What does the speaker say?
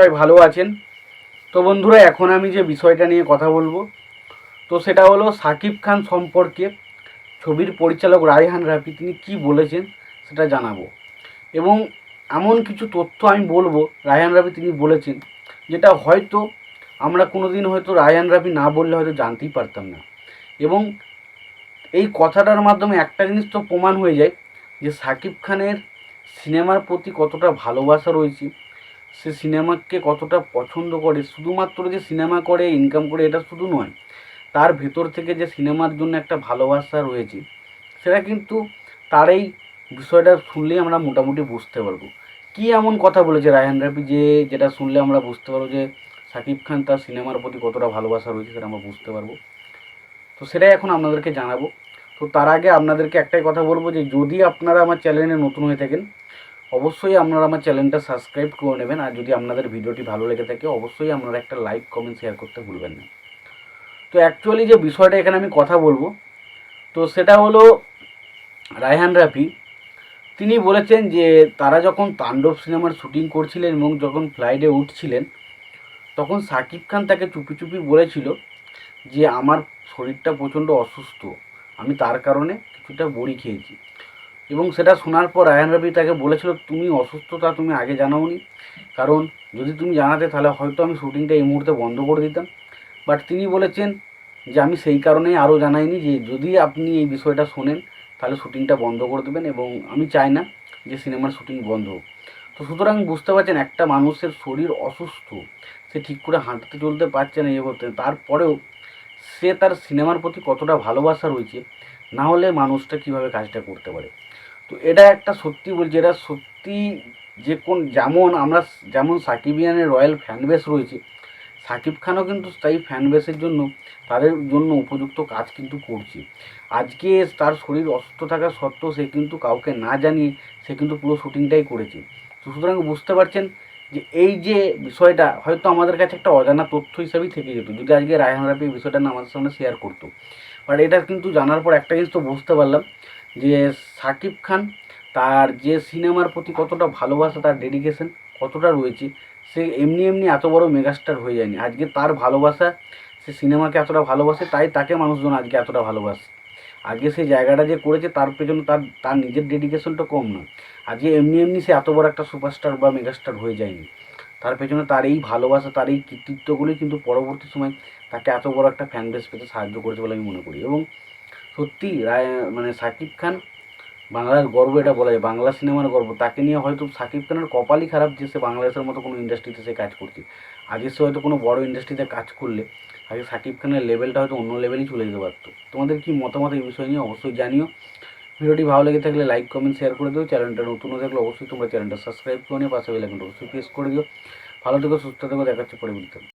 সবাই ভালো আছেন। তো বন্ধুরা, এখন আমি যে বিষয়টা নিয়ে কথা বলব, তো সেটা হলো সাকিব খান সম্পর্কে ছবির পরিচালক রায়হান রাফি তিনি কি বলেছেন সেটা জানাব। এবং এমন কিছু তথ্য আমি বলব, রায়হান রাফি তিনি বলেছেন, যেটা হয়তো আমরা কোনো দিন হয়তো রায়হান রাফি না বললে হয়তো জানতেই পারতাম না। এবং এই কথাটার মাধ্যমে একটা জিনিস তো প্রমাণ হয়ে যায় যে সাকিব খানের সিনেমার প্রতি কতটা ভালোবাসা রয়েছে সে সিনেমাকে কতটা পছন্দ করে, শুধুমাত্র যে সিনেমা করে ইনকাম করে, এটা শুধু নয়, তার ভেতর থেকে যে সিনেমার জন্য একটা ভালোবাসা রয়েছে, সেটা কিন্তু তার এই বিষয়টা শুনলেই আমরা মোটামুটি বুঝতে পারব। কী এমন কথা বলেছে রায়হান রাফি যে, যেটা শুনলে আমরা বুঝতে পারব যে সাকিব খান তার সিনেমার প্রতি কতটা ভালোবাসা রয়েছে সেটা আমরা বুঝতে পারব। তো সেটাই এখন আপনাদেরকে জানাব। তো তার আগে আপনাদেরকে একটাই কথা বলব যে, যদি আপনারা আমার চ্যানেলে নতুন হয়ে থাকেন অবশ্যই আপনারা আমার চ্যানেলটা সাবস্ক্রাইব করে নেবেন। আর যদি আপনাদের ভিডিওটি ভালো লেগে থাকে, অবশ্যই আপনারা একটা লাইক, কমেন্ট, শেয়ার করতে ভুলবেন না। তো অ্যাকচুয়ালি যে বিষয়টা এখানে আমি কথা বলব, তো সেটা হলো রায়হান রাফি। তিনি বলেছেন যে, তারা যখন তাণ্ডব সিনেমার শুটিং করছিলেন এবং যখন ফ্লাইটে উঠছিলেন, তখন সাকিব খান তাকে চুপি চুপি বলেছিল যে, আমার শরীরটা প্রচণ্ড অসুস্থ। আমি তার কারণে কিছুটা বড়ি খেয়েছি। এবং সেটা শোনার পর রায়ান রবি তাকে বলেছিল, তুমি অসুস্থতা তুমি আগে জানাওনি। কারণ যদি তুমি জানাতে, তাহলে হয়তো আমি শুটিংটা এই মুহূর্তে বন্ধ করে দিতাম। বাট তিনি বলেছেন যে, আমি সেই কারণেই আরও জানাইনি যে, যদি আপনি এই বিষয়টা শোনেন, তাহলে শুটিংটা বন্ধ করে দেবেন এবং আমি চাই না যে সিনেমার শুটিং বন্ধ হোক। তো সুতরাং বুঝতে পারছেন, একটা মানুষের শরীর অসুস্থ, সে ঠিক করে হাঁটতে চলতে পারছে না ইয়ে করতে। তারপরেও সে তার সিনেমার প্রতি কতটা ভালোবাসা রয়েছে, না হলে মানুষটা কীভাবে কাজটা করতে পারে? তো এটা একটা সত্যি বলছি, এটা সত্যি যে কোন যেমন আমরা যেমন সাকিবিয়ানের রয়্যাল ফ্যান বেস রয়েছে, সাকিব খানও কিন্তু তাই ফ্যান বেসের জন্য তাদের জন্য উপযুক্ত কাজ কিন্তু করছে। আজকে তার শরীর অসুস্থ থাকা সত্ত্বেও সে কিন্তু কাউকে না জানিয়ে সে কিন্তু পুরো শুটিংটাই করেছে। তো সুতরাং বুঝতে পারছেন যে এই যে বিষয়টা, হয়তো আমাদের কাছে একটা অজানা তথ্য হিসাবেই থেকে যেত, যদি আজকে রায়হান রাফি এই বিষয়টা না আমাদের সামনে শেয়ার করতো। বাট এটা কিন্তু জানার পর একটা জিনিস তো বুঝতে পারলাম যে সাকিব খান, তার যে সিনেমার প্রতি কতটা ভালোবাসা, তার ডেডিকেশন কতটা রয়েছে, সে এমনি এমনি এত বড় মেগাস্টার হয়ে যায়নি। আজকে তার ভালোবাসা, সে সিনেমাকে এতটা ভালোবাসে, তাই তাকে মানুষজন আজকে এতটা ভালোবাসে। আজকে সেই জায়গাটা যে করেছে, তার পেছনে তার তার নিজের ডেডিকেশনটা কম নয়। আজকে এমনি এমনি সে এত বড় একটা সুপারস্টার বা মেগাস্টার হয়ে যায়নি। তার পেছনে তার এই ভালোবাসা, তার এই কৃতিত্বগুলি কিন্তু পরবর্তী সময় তাকে এত বড় একটা ফ্যান বেস পেতে সাহায্য করেছে বলে আমি মনে করি। এবং সত্যি রায় মানে সাকিব খান, বাংলার গর্ব এটা বলা যায়, বাংলা সিনেমার গর্ব। তাকে নিয়ে হয়তো সাকিব খানের কপালই খারাপ যে সে বাংলাদেশের মতো কোনো ইন্ডাস্ট্রিতে সে কাজ করছে। আজকে সে হয়তো কোনো বড় ইন্ডাস্ট্রিতে কাজ করলে, আগে সাকিব খানের লেভেলটা হয়তো অন্য লেভেলেই চলে যেতে পারতো। তোমাদের কি মতামত এই বিষয় নিয়ে অবশ্যই জানিও। ভিডিওটি ভালো লেগে থাকলে লাইক কমেন্ট শেয়ার করে দিও। চ্যানেলটা নতুন হয়ে থাকলে অবশ্যই তোমরা চ্যানেলটা সাবস্ক্রাইব করে নিও, পাশে বেলাইকনটা অবশ্যই প্রেস করে দিও। ভালো থেকো, সুস্থ থেকো, দেখাচ্ছে পরে